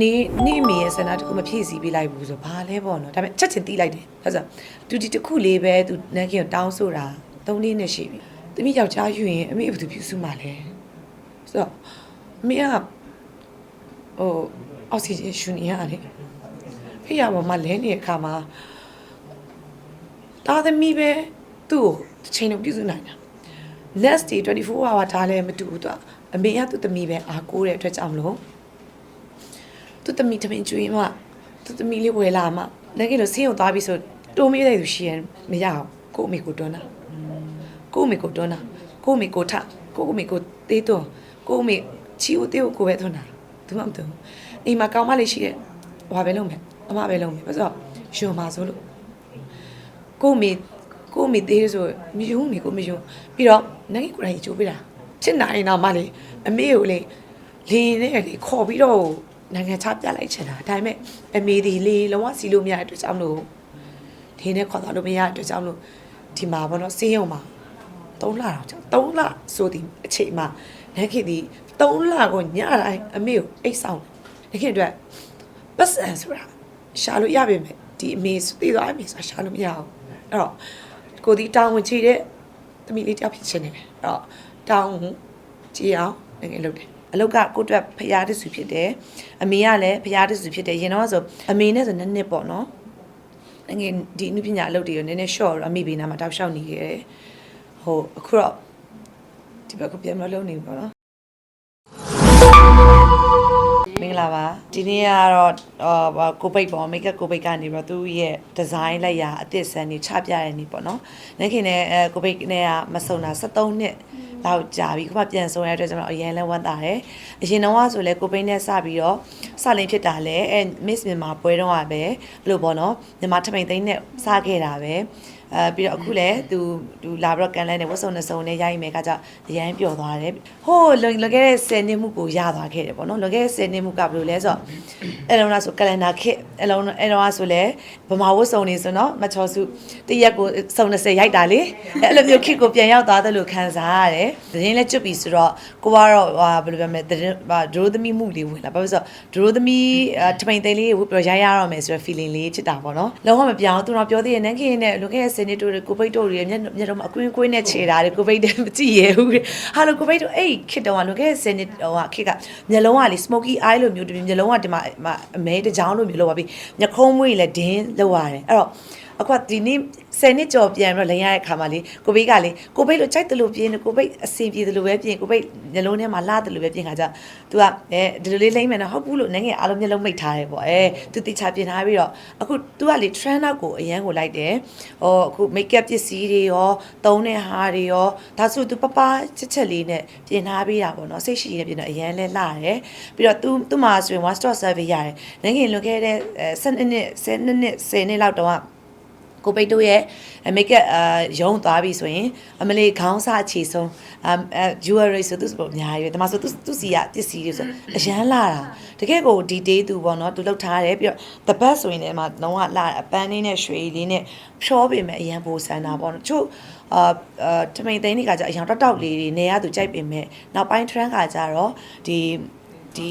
နေနေမိရဲ့ဆန္ဒတခုမဖြည့်ဆည်းပေးလိုက်ဘူးဆိုဘာလဲပေါ့နော်ဒါပေမဲ့ချက်ချင်းတီးလိုက်တယ်ဒါဆိုသူဒီတစ်ခုလေးပဲသူနန်းကင်ကိုတောင်းဆိုတာ၃လေးနဲ့ရှိပြီတမိယောက်ျားယူရင်အမေဘယ်သူပြုစုမှာလဲဆိုတော့အမေကဟိုအောက်ဆီဂျင်ရှူနေရတယ်ဖေးရပေါ်မှာလဲနေတဲ့အခါမှာတာသမီပဲသူ့ကိုတစ်ချိန်လုံးပြုစုနိုင်တာ next day 24 hour ထားလဲမတူဘူးသူကအမေကသူ့သမီးပဲအားကိုးတဲ့အတွက်ကြောင့်မလို့ သူသမီးတမင်ကျွေးမှသူသမီးလေးဝယ်လာမှလည်းကတော့ဆေးရုံသွားပြီဆိုတိုးမေးတဲ့သူရှိရင်မရအောင်ကို့အမေကိုတွန်းတာကို့အမေကိုတွန်းတာကို့အမေကိုထကို့အမေကိုသေးတော့ကို့အမေချီဦးသေးကိုကိုပဲတွန်းတာသူမှမတွန်းအိမ်မှာကောင်းမလေးရှိတဲ့ဘာပဲလုပ်မယ်အမပဲလုပ်မယ်ဘာလို့ရှုံမှာဆိုလို့ကို့အမေကို့အမေသေးဆိုမယုံမေကိုမယုံပြီးတော့နိုင်ကိုယ်တိုင်ကြိုးပေးတာချစ်နိုင်တော့မလေးအမေကိုလေလေနဲ့လေခေါ်ပြီးတော့ နိုင်ငံခြားပြလိုက်ချင်တာဒါပေမဲ့အမေဒီလေးလုံးဝစီလို့မရတဲ့အတွက်ကြောင့်မလို့ဒီနဲ့ခေါ်သွားလို့မရတဲ့အတွက်ကြောင့်မလို့ဒီမှာဘောနော်စေးရုံမှာ3လတော့ကြောင့်3လဆိုဒီအချိန်မှာလက်ခေဒီ3လကိုညတိုင်းအမေကိုအိတ်ဆောင်လက်ခေအတွက်ပတ်စံဆိုတာရှာလို့ရပါမယ်ဒီအမေသိသွားအမေဆိုတာရှာလို့မရအောင်အဲ့တော့ကိုဒီတောင်းဝင်ချီတဲ့တမီလေးတယောက်ဖြစ်ချင်တယ်အဲ့တော့တောင်းကြည့်အောင်ငယ်လုပ်တယ် အလုတ်ကကိုယ့်အတွက်ဖရားတစုဖြစ်တယ်အမေကလည်းဖရားတစုဖြစ်တယ်ရင်တော့ဆိုအမေနဲ့ဆိုနှစ်နှစ်ပေါ့နော်ငယ်ဒီအနုပညာအလုတ်တွေရောနည်းနည်း short အမေဘေးနာမှာတောက်လျှောက်နေခဲ့တယ်ဟိုအခုတော့ဒီဘက်ကပြန်မလုံးနေဘူးပေါ့နော်မင်္ဂလာပါဒီနေ့ကတော့အာကိုပိတ်ပေါ့မိတ်ကကိုပိတ်ကနေပြီးတော့သူ့ရဲ့ဒီဇိုင်းလိုက်ရာအသစ်ဆန်နေချပြတဲ့နေ့ပေါ့နော်။လက်ခင်နဲ့အဲကိုပိတ်နဲ့ကမဆုံတာ73နှစ် လောက်ကြာပြီခုမှပြန်ဆုံရတဲ့အတွက်ကျွန်တော်အရင်လဲဝမ်းသာတယ်။အရင်တော့ကဆိုလဲကိုပိတ်နဲ့စပြီးတော့စလင်းဖြစ်တာလဲအဲ Miss မြန်မာပွဲတော့ကပဲဘလို့ပေါ့နော်မြန်မာထမိန်သိန်းနဲ့စခဲ့တာပဲ။ အဲပြီးတော့အခုလဲသူသူလာပြီးတော့ကန်လဲနဲ့ဝတ်စုံနဲ့စုံနဲ့ရိုက်မယ်ကကြအရန်ပျော်သွားတယ်။ဟိုးလွန်လွန်ခဲ့တဲ့10နှစ်မှုကိုရသွားခဲ့တယ်ပေါ့နော်။လွန်ခဲ့တဲ့10နှစ်မှုကဘယ်လိုလဲဆိုတော့အဲ့လုံးလားဆိုကလန်ဒါခစ်အဲ့လုံးအဲ့တော့ဆိုလဲဗမာဝတ်စုံနေဆိုတော့မချော်စုတရက်ကိုစုံ20ရိုက်တာလေ။အဲ့လိုမျိုးခစ်ကိုပြန်ရောက်သွားတယ်လို့ခံစားရတယ်။သတင်းလဲကျွတ်ပြီဆိုတော့ကိုကတော့ဟာဘယ်လိုပြောမလဲသတင်းဟာဒရိုးသမီးမှုလေးဝင်လာ။ဘာလို့ဆိုတော့ဒရိုးသမီးထမိန်သိန်းလေးဝတ်ပြီးရိုက်ရတော့မယ်ဆိုတော့ feeling လေးဖြစ်တာပေါ့နော်။လုံးဝမပြောင်းသူတော့ပြောသေးတယ်နန်းခင်နဲ့လွန်ခဲ့တဲ့10နှစ်တို့ကိုပိတ်တို့တွေမျက်မျက်တော့အကွင်းကွင်းနဲ့ခြေတာလေကိုပိတ်တယ်မကြည့်ရဘူးတဲ့ဟာလို့ကိုပိတ်တို့အဲ့ခစ်တော့လွန်ခဲ့တဲ့10နှစ်ဟိုခစ်ကမျက်လုံးကလေ smoky eye လို့မျိုးတည်းမျက်လုံးကဒီမှာအမဲတကြောင်လို့မျိုးလောက်ပါပြီညခုံးမွေးလည်းဒင်းလောက်ရတယ်အဲ့တော့ အခုဒီနေ့10နှစ်ကျော်ပြန်ပြီးတော့လင်ရတဲ့ခါမှာလေကိုဘေးကလေကိုဘေးလိုကြိုက်တယ်လို့ပြင်းကိုဘေးအစီပြေတယ်လို့ပဲပြင်းကိုဘေးမျိုးလုံးထဲမှာလှတယ်လို့ပဲပြင်းခါကြသူကအဲဒီလိုလေးလိမ့်မယ်နော်ဟုတ်ဘူးလို့နိုင်ငံအားလုံးမျိုးလုံးမိတ်ထားတယ်ပေါ့အဲသူတိချပြင်ထားပြီးတော့အခုသူကလေ trend out ကိုအရန်ကိုလိုက်တယ်ဟောအခု make up ပစ္စည်းတွေရောသုံးတဲ့ဟာတွေရောဒါဆိုသူပပချက်ချက်လေးနဲ့ပြင်ထားပြီးတာပေါ့နော်စိတ်ရှိရပြင်တော့အရန်လဲလှတယ်ပြီးတော့သူသူ့မှာဆိုရင် one stop service ရတယ်နိုင်ငံလွန်ခဲ့တဲ့10နှစ်10နှစ်10နှစ်လောက်တော့ ကိုပိတ်တို့ရဲ့မိတ်ကပ်အာရုံးသွားပြီဆိုရင်အမလေးခေါင်းစအခြေဆုံးအအဲ jewelry ဆိုသူဆိုအများကြီးပဲဒါမှဆိုသူသူစီရပစ္စည်းတွေဆိုအရန်လာတာတကယ်ကိုဒီ day သူပေါ့နော်သူလောက်ထားတယ်ပြီးတော့ the best ဆိုရင်လည်းအမလုံးဝလာအပန်းလေးနဲ့ရွှေလေးနဲ့ဖြောပေမဲ့အရန်ပိုဆန်တာပေါ့နော်ချို့အာအာထမိန်သိန်းတွေကကြအရန်တောက်တောက်လေးတွေနေရသူကြိုက်ပေမဲ့နောက်ပိုင်း trend ကကြတော့ဒီ ဒီ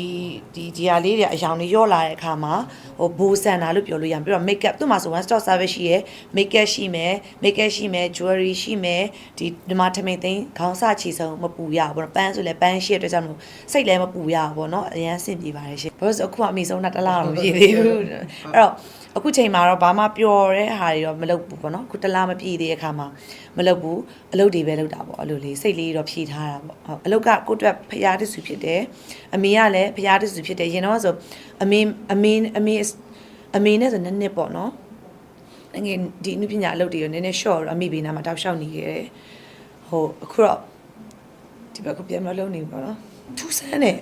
ဒီဒီဟာလေးတွေအယောင်တွေရော့လာတဲ့အခါမှာဟိုဘိုးဆန်တာလို့ပြောလို့ရမယ်ပြီးတော့ make up သူ့မှာဆို one stop service ရှိရယ် make up ရှိမယ် make up ရှိမယ် jewelry ရှိမယ်ဒီဒီမှာထမိန်သိန်းခေါင်းစချီဆုံးမပူရဘူးပေါ့နော်ပန်းဆိုလဲပန်းရှိတဲ့အတွက်ကြောင့်မလို့စိတ်လည်းမပူရဘူးပေါ့နော်အရင်ဆင်ပြေပါတယ်ရှင်ဘာလို့ဆိုအခုကအမေဆုံးတာတစ်လားတော့မပြေသေးဘူးအဲ့တော့အခုချိန်မှာတော့ဘာမှပျော်တဲ့ဟာတွေတော့မလုပ်ဘူးပေါ့နော်အခုတစ်လားမပြည့်သေးတဲ့အခါမှာမလုပ်ဘူးအလုပ်တွေပဲလုပ်တာပေါ့အဲ့လိုလေးစိတ်လေးတော့ဖြည့်ထားတာပေါ့ဟုတ်အလုပ်ကကိုယ့်အတွက်ဖျားတစုဖြစ်တယ်အမေကလည်းဖျားတစုဖြစ်တယ်ရင်တော့ဆိုအမေအမေအမေအမေနဲ့ဆိုနှစ်နှစ်ပေါ့နော်ငယ်ဒီအနုပညာအလုပ်တွေရောနည်းနည်း short အမေဘေးနာမှာတောက်လျှောက်နေခဲ့တယ်ဟိုအခုတော့ဒီဘက်ကပြန်မလုံးနေဘူးပေါ့နော်ထူးဆန်းတယ်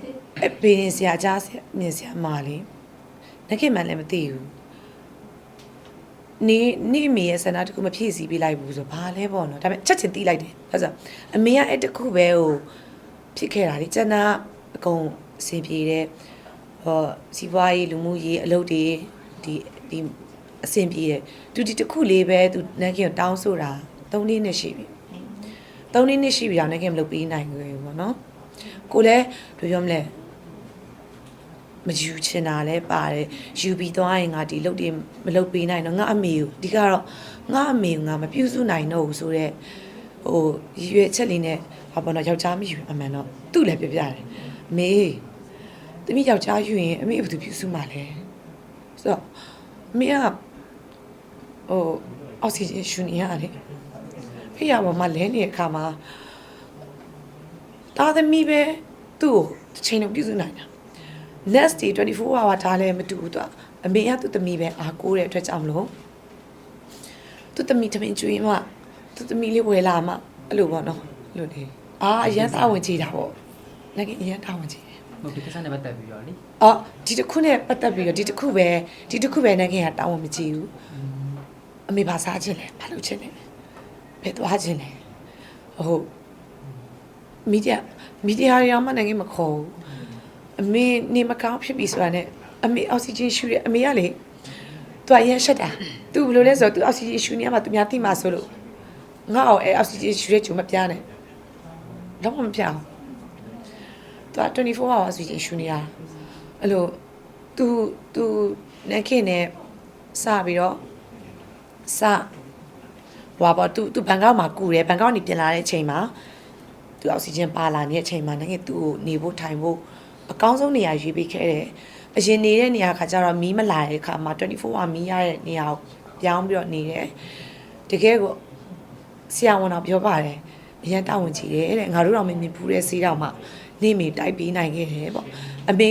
အဘေးဆရာကြားဆရာမြင်ဆရာမာလေးငါခင်မှလည်းမသိဘူးနေနေမိရဲ့ဆန္ဒတခုမဖြည့်ဆည်းပေးလိုက်ဘူးဆိုဘာလဲပေါ့နော်ဒါပေမဲ့ချက်ချင်းတီးလိုက်တယ်ဒါဆိုအမေကအဲ့တခုပဲဟိုဖြစ်ခဲ့တာလေကျန်တာအ ကုန်အဆင်ပြေတဲ့ဟောစီးပွားရေးလူမှုရေးအလုပ်တွေဒီဒီအဆင်ပြေတယ်သူဒီတခုလေးပဲသူနန်းကင်ကိုတောင်းဆိုတာ၃နှစ်နဲ့ရှိပြီ၃နှစ်နဲ့ရှိပြီအောင်နန်းကင်မလုပ်ပေးနိုင်ဘူးပေါ့နော်ကိုလည်းဘယ်ပြောမလဲမယူချင်တာလည်းပါတယ်ယူပြီးသွားရင်ငါဒီလုပ်တွေမလုပ်ပေးနိုင်တော့ငါအမေကိုဒီကတော့ငါအမေကိုငါမပြုစုနိုင်တော့ဘူးဆိုတော့ဟိုရည်ရွယ်ချက်လေးနဲ့ ဘာပေါ်တော့ယောက်ျားမယူအမှန်တော့သူ့လည်းပြပြတယ်အမေတမီးယောက်ျားယူရင်အမေဘယ်သူပြုစုမှာလဲဆိုတော့အမေကဟိုအောက်ဆီဂျင်ရှူနေရတယ်ဖေးရပါမလဲနေတဲ့အခါမှာတာသမီးပဲသူ့ကိုတစ်ချိန်လုံးပြုစုနိုင်တာ next day 24 hour ထားလဲမတူဘူးသူကအမေကသူ့သမီးပဲအားကိုးတဲ့အတွက်ကြောင့်မလို့သူ့သမီးတမင်ကျွေးမှသူ့သမီးလေးဝယ်လာမှအဲ့လိုပေါ့နော်အဲ့လိုလေ အာအရန်တာဝန်ကြီးတာပေါ့လည်းအရန်တာဝန်ကြီးတယ်ဟုတ်ဒီကိစ္စနဲ့ပတ်သက်ပြီးတော့လေအော်ဒီတစ်ခုနဲ့ပတ်သက်ပြီးတော့ဒီတစ်ခုပဲဒီတစ်ခုပဲနိုင်ငံကတာဝန်မကြီးဘူးအမေဘာစားခြင်းလဲဘာလုပ်ခြင်းလဲဘယ်သွားခြင်းလဲဟုတ်မီဒီယာမီဒီယာရောမှနိုင်ငံမခေါ်ဘူးအမေနေမကောင်းဖြစ်ပြီဆိုတာနဲ့အမေအောက်ဆီဂျင်ရှူရအမေကလေသူကရန်ရှက်တာသူဘယ်လိုလဲဆိုတော့သူအောက်ဆီဂျင်ရှူနေရမှာသူများသိမှာဆိုလို့ငါ့အောင်အဲအောက်ဆီဂျင်ရှူရဲချုံမပြားနဲ့ တော့မပြားဘူးသူက24 hours ဆီဂျင်ရှူနေရအဲ့လိုသူသူနေခင်နဲ့စပြီးတော့စဟွာပေါ့သူသူဘန်ကောက်မှာကူတယ်ဘန်ကောက်နေပြန်လာတဲ့အချိန်မှာသူအောက်ဆီဂျင်ပါလာနေတဲ့အချိန်မှာနိုင်ငံသူ့ကိုနေဖို့ထိုင်ဖို့အကောင်းဆုံးနေရာရွေးပေးခဲ့တယ်အရင်နေတဲ့နေရာခါကျတော့မီးမလာတဲ့ခါမှာ24 hour မီးရတဲ့နေရာကိုပြောင်းပြီးတော့နေတယ်တကယ်ကိုဆရာဝန်တော်ပြောပါတယ် အရင်တာဝန်ကြီးတယ်တဲ့ငါတို့တော့မမြင်ဘူးတဲ့စီးတော့မှနေမီတိုက်ပေးနိုင်ခဲ့တယ်ပေါ့အမေ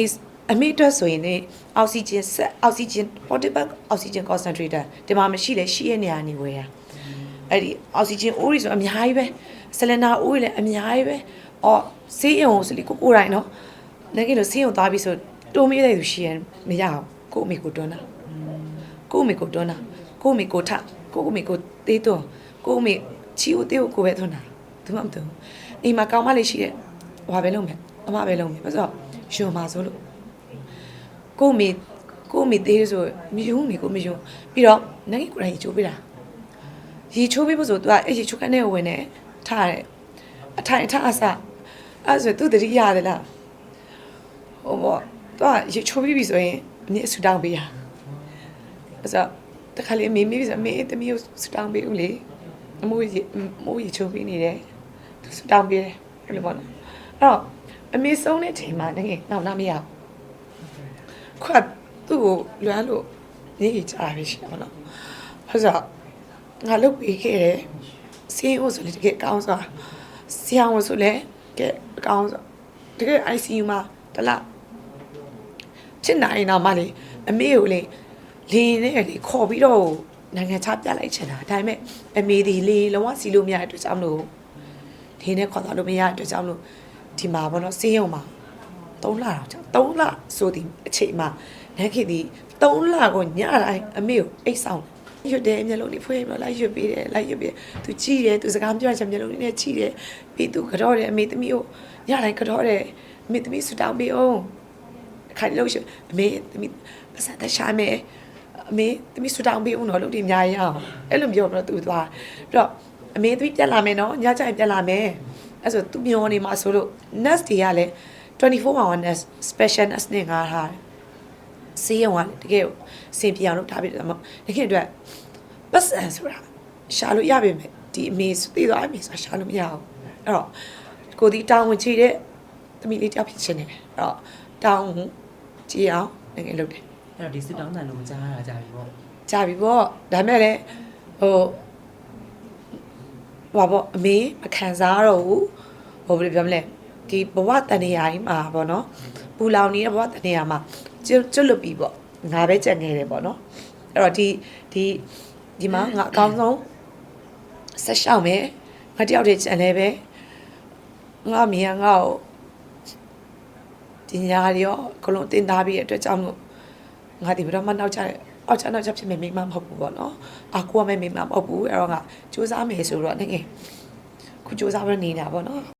အမေအတွက်ဆိုရင်ねအောက်ဆီဂျင်ဆက်အောက်ဆီဂျင် portable oxygen concentrator ဒီမှာမရှိလဲရှိရဲ့နေရာနေဝယ်ရအဲ့ဒီအောက်ဆီဂျင်အိုးတွေဆိုအများကြီးပဲဆလင်ဒါအိုးတွေလည်းအများကြီးပဲအော်ဆေးရုံဆိုလေကိုကိုယ်တိုင်နော်လည်းကြီးလို့ဆေးရုံသွားပြီဆိုတိုးမေးတဲ့သူရှိရင်မရအောင်ကို့အမေကိုတွန်းတာကို့အမေကိုတွန်းတာကို့အမေကိုထကို့အမေကိုသေးတော့ကို့အမေချီဦးသေးကိုကိုပဲတွန်းတာ သူမှမတွန်းဘူးအိမ်မှာကောင်းမလေးရှိတဲ့ဘာပဲလုပ်မယ်အမပဲလုပ်မယ်ဘာလို့ဆိုတော့ရှင်မှာဆိုလို့ကို့အမေကို့အမေသေးဆိုမယုံမေကိုမယုံပြီးတော့နိုင်ငံကိုယ်တိုင်ချိုးပေးတာရေချိုးပေးဖို့ဆိုသူကအဲ့ရေချိုးခန်းထဲကိုဝင်နေထားတယ်အထိုင်အထအဆအဲ့ဆိုသူတတိရတယ်လားဟိုဘောသူကရေချိုးပြီးပြီဆိုရင်အမြဲဆူတောင်းပေးရအဲ့ဆိုတခါလေမေးမေးပြီဆိုမေးတမီးကိုဆူတောင်းပေးဦးလေအမိုးရေမိုးရေချိုးပေးနေတယ်သူဆူ တောင်းပေးတယ်အဲ့လိုပေါ့နော်အဲ့တော့အမေဆုံးတဲ့ချိန်မှာငယ်နောက်လာမရဘူးခွတ်သူ့ကိုလွမ်းလို့နေကြတာပဲရှိတယ်ပေါ့နော်အဲ့ဆိုငါလုပ်ပေးခဲ့တယ်စီအိုဆိုလေတကယ်ကောင်းစွာဆီအောင်ဆိုလေကဲကောင်းစွာတကယ် ICU မှာတလားချစ်နိုင်တော့မလေးအမေကိုလေလင်းနဲ့လေခေါ်ပြီးတော့နိုင်ငံခြားပြလိုက်ချင်တာဒါပေမဲ့အမေဒီလေလုံးဝစီလို့မရတဲ့အတွက်ကြောင့်မလို့ ဒီနဲ့ခေါ်တော့လို့မရတဲ့အတွက်ကြောင့်မလို့ဒီမှာဘောနော်စေးရုံမှာ3လတော့ကြောင့်3လဆိုဒီအချိန်မှာလက်ခေဒီ3လကိုညတိုင်းအမေကိုအိတ်ဆောင်ရွတ်တယ်မျက်လုံးလေးဖွင့်ပြီးတော့လိုက်ရွတ်ပေးတယ်လိုက်ရွတ်ပေးသူကြည့်တယ်သူစကားပြောချင်မျက်လုံးလေးနဲ့ကြည့်တယ်ပြီးသူကြော့တယ်အမေသမီးကိုညတိုင်းကြော့တယ်အမေသမီးဆူတောင်းပေးအောင်အခါလို့ရှိအမေသမီးပတ်စံတရှာမယ်အမေသမီးဆူတောင်းပေးအောင်တော့လုပ်တယ်အများကြီးအောင်အဲ့လိုပြောတော့သူသွားပြီးတော့ အမေသမီးပြန်လာမယ်နော်ညကျရင်ပြန်လာမယ်အဲ့ဆိုသူမျောနေမှာဆိုလို့ nurse တွေကလည်း24 hour nurse special nurse နဲ့ငါထားတယ်စေးရုံကလည်းတကယ်စင်ပြအောင်လုပ်ထားပြီးတော့တကယ်အတွက်ပတ်စံဆိုတာရှာလို့ရပါမယ်ဒီအမေသိသွားအမေဆိုတာရှာလို့မရအောင်အဲ့တော့ကိုဒီတောင်းဝင်ချီတဲ့သမီးလေးတယောက်ဖြစ်ချင်းနေတယ်အဲ့တော့တောင်းကြည့်အောင်ငယ်ငယ်လုပ်တယ်အဲ့တော့ဒီစစ်တောင်းတန်လို့ကြားရတာကြာပြီပေါ့ကြပြီပေါ့ဒါမဲ့လည်းဟို ဘာပေါ့အမေမခံစားတော့ဘူးဟိုဘယ်လိုပြောမလဲဒီဘဝတန်နေရာကြီးမှာပေါ့နော်ပူလောင်နေတဲ့ဘဝတန်နေရာမှာကျွတ်ကျွတ်လွတ်ပြီပေါ့ငါပဲကြံနေတယ်ပေါ့နော်အဲ့တော့ဒီဒီဒီမှာငါအကောင်းဆုံးဆက်ရှောက်မယ်ငါတယောက်တည်းကြံလဲပဲငါအမေကငါ့ကိုဒီညာရီရောအကုန်လုံးတင်သားပြီးတဲ့အတွက်ကြောင့်လို့ငါဒီဘယ်တော့မှနောက်ကျတဲ့ အော်ချာနောက်ကျဖြစ်မယ်မိမမဟုတ်ဘူးပေါ့နော်အာကိုကမဲ့မိမမဟုတ်ဘူးအဲ့တော့ငါစူးစမ်းမယ်ဆိုတော့တကယ်ခုစူးစမ်းရနေတာပေါ့နော်